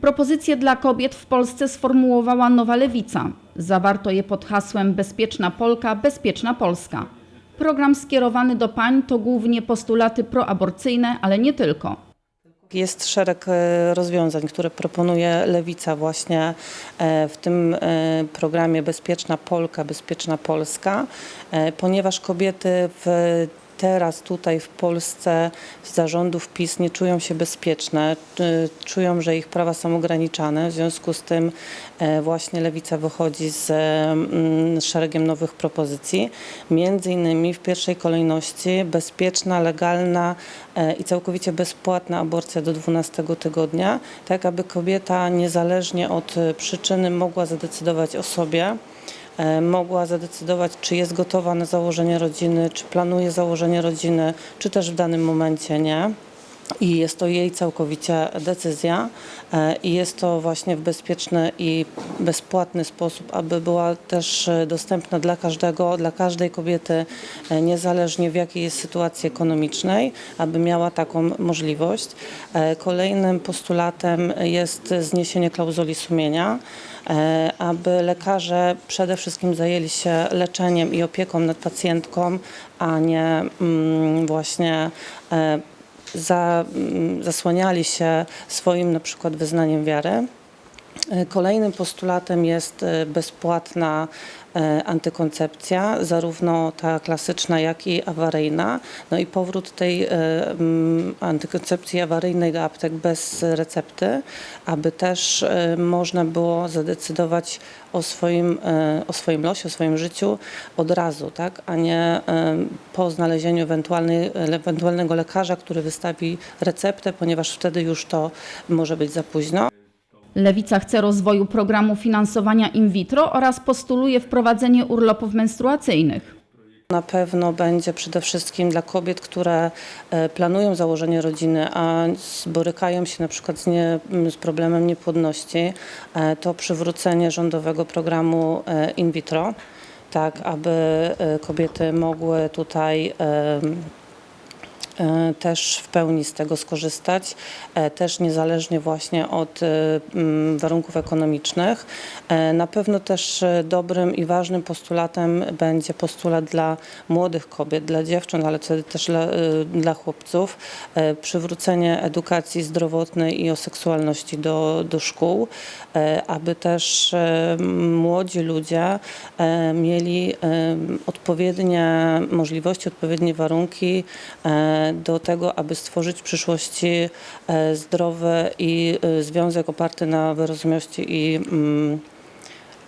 Propozycje dla kobiet w Polsce sformułowała Nowa Lewica. Zawarto je pod hasłem Bezpieczna Polka, Bezpieczna Polska. Program skierowany do pań to głównie postulaty proaborcyjne, ale nie tylko. Jest szereg e, rozwiązań, które proponuje Lewica właśnie e, w tym e, programie Bezpieczna Polka, Bezpieczna Polska, ponieważ kobiety w teraz tutaj w Polsce z zarządów PiS nie czują się bezpieczne, y, czują, że ich prawa są ograniczane. W związku z tym e, właśnie Lewica wychodzi z mm, szeregiem nowych propozycji. Między innymi w pierwszej kolejności bezpieczna, legalna e, i całkowicie bezpłatna aborcja do 12 tygodnia, tak aby kobieta niezależnie od e, przyczyny mogła zadecydować o sobie e, mogła zadecydować, czy jest gotowa na założenie rodziny, czy planuje założenie rodziny, czy też w danym momencie nie. I jest to jej całkowicie decyzja e, i jest to właśnie w bezpieczny i bezpłatny sposób, aby była też e, dostępna dla każdego, dla każdej kobiety, e, niezależnie w jakiej jest sytuacji ekonomicznej, aby miała taką możliwość. Kolejnym postulatem jest zniesienie klauzuli sumienia aby lekarze przede wszystkim zajęli się leczeniem i opieką nad pacjentką, a nie mm, właśnie za, mm, zasłaniali się swoim na przykład wyznaniem wiary. E, Kolejnym postulatem jest e, bezpłatna e, antykoncepcja, zarówno ta klasyczna, jak i awaryjna. No i powrót tej antykoncepcji awaryjnej do aptek bez recepty, aby też można było zadecydować o swoim, o swoim losie, o swoim życiu od razu, tak? a nie po znalezieniu ewentualnego lekarza, który wystawi receptę, ponieważ wtedy już to może być za późno. Lewica chce rozwoju programu finansowania in vitro oraz postuluje wprowadzenie urlopów menstruacyjnych. Na pewno będzie przede wszystkim dla kobiet, które e, planują założenie rodziny, a borykają się na przykład z, nie, z problemem niepłodności, e, to przywrócenie rządowego programu e, in vitro, tak aby kobiety mogły tutaj też w pełni z tego skorzystać, e, też niezależnie właśnie od e, mm, warunków ekonomicznych. E, Na pewno też e, dobrym i ważnym postulatem będzie postulat dla młodych kobiet, dla dziewcząt, ale też dla, e, dla chłopców, e, przywrócenie edukacji zdrowotnej i o seksualności do, do szkół, e, aby też e, młodzi ludzie e, mieli e, odpowiednie możliwości, odpowiednie warunki e, do tego, aby stworzyć w przyszłości e, zdrowy i e, związek oparty na wyrozumiałości i, mm,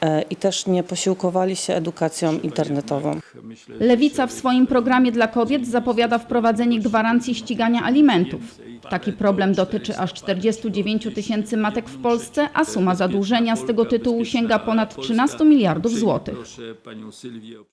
e, i też nie posiłkowali się edukacją internetową. Lewica w swoim programie dla kobiet zapowiada wprowadzenie gwarancji ścigania alimentów. Taki problem dotyczy aż 49 tysięcy matek w Polsce, a suma zadłużenia z tego tytułu sięga ponad 13 miliardów złotych.